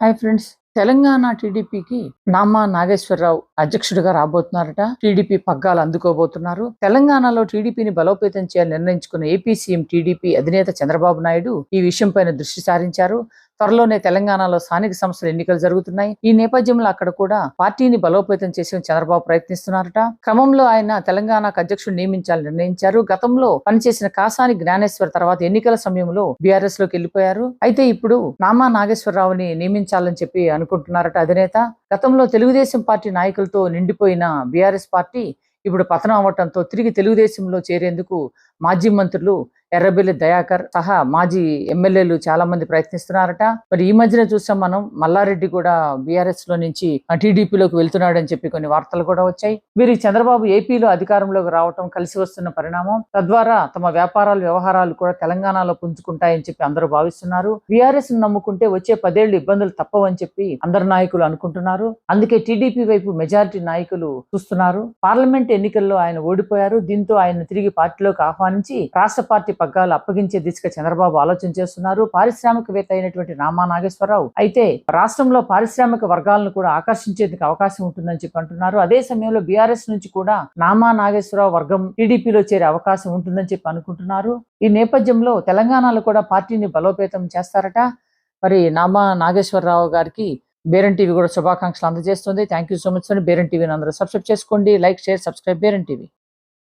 Hi friends. Telangana టీడీపీకి నామా నాగేశ్వరరావు అధ్యక్షుడిగా రాబోతున్నారట. TDP పగ్గాలు అందుకోబోతున్నారు. తెలంగాణలో టీడీపీని బలోపేతం చేయాలని నిర్ణయించుకున్న ఏపీ సీఎం టీడీపీ అధినేత చంద్రబాబు నాయుడు ఈ విషయంపైన దృష్టి సారించారు. త్వరలోనే తెలంగాణలో స్థానిక సంస్థల ఎన్నికలు జరుగుతున్నాయి. ఈ నేపథ్యంలో అక్కడ కూడా పార్టీని బలోపేతం చేసే చంద్రబాబు ప్రయత్నిస్తున్నారట. క్రమంలో ఆయన తెలంగాణకు అధ్యక్షుడు నియమించాలని నిర్ణయించారు. గతంలో పనిచేసిన కాసాని జ్ఞానేశ్వర్ తర్వాత ఎన్నికల సమయంలో బీఆర్ఎస్లోకి వెళ్ళిపోయారు. అయితే ఇప్పుడు నామా నాగేశ్వరరావుని నియమించాలని చెప్పి అనుకుంటున్నారట అధినేత. గతంలో తెలుగుదేశం పార్టీ నాయకులతో నిండిపోయిన బీఆర్ఎస్ పార్టీ ఇప్పుడు పతనం అవ్వటంతో తిరిగి తెలుగుదేశంలో చేరేందుకు మాజీ మంత్రులు ఎర్రబెల్లి దయాకర్ సహా మాజీ ఎమ్మెల్యేలు చాలా మంది ప్రయత్నిస్తున్నారట. మరి ఈ మధ్యన చూసాం మనం మల్లారెడ్డి కూడా బీఆర్ఎస్లో నుంచి టీడీపీలోకి వెళ్తున్నాడని చెప్పి కొన్ని వార్తలు కూడా వచ్చాయి. వీరి చంద్రబాబు ఏపీలో అధికారంలోకి రావటం కలిసి వస్తున్న పరిణామం తద్వారా తమ వ్యాపారాలు వ్యవహారాలు కూడా తెలంగాణలో పుంజుకుంటాయని చెప్పి అందరూ భావిస్తున్నారు. బీఆర్ఎస్ నమ్ముకుంటే వచ్చే పదేళ్ళు ఇబ్బందులు తప్పవని చెప్పి అందరు నాయకులు అనుకుంటున్నారు. అందుకే టీడీపీ వైపు మెజారిటీ నాయకులు చూస్తున్నారు. పార్లమెంట్ ఎన్నికల్లో ఆయన ఓడిపోయారు. దీంతో ఆయన తిరిగి పార్టీలోకి ఆహ్వానించి రాష్ట్ర పార్టీ పగ్గాలు అప్పగించే దిశగా చంద్రబాబు ఆలోచన చేస్తున్నారు. పారిశ్రామికవేత్త అయినటువంటి రామా నాగేశ్వరరావు అయితే రాష్ట్రంలో పారిశ్రామిక వర్గాలను కూడా ఆకర్షించేందుకు అవకాశం ఉంటుందని చెప్పి అంటున్నారు. అదే సమయంలో బీఆర్ఎస్ నుంచి కూడా నామా నాగేశ్వరరావు వర్గం టీడీపీలో చేరే అవకాశం ఉంటుందని చెప్పి అనుకుంటున్నారు. ఈ నేపథ్యంలో తెలంగాణలో కూడా పార్టీని బలోపేతం చేస్తారట. మరి నామా నాగేశ్వరరావు గారికి బేరన్ టీవీ కూడా శుభాకాంక్షలు అందజేస్తుంది. థ్యాంక్ యూ సో మచ్ అండి బేరన్ టీవీని అందరూ సబ్స్క్రైబ్ చేసుకోండి. Like share subscribe. బేరన్ టీవీ.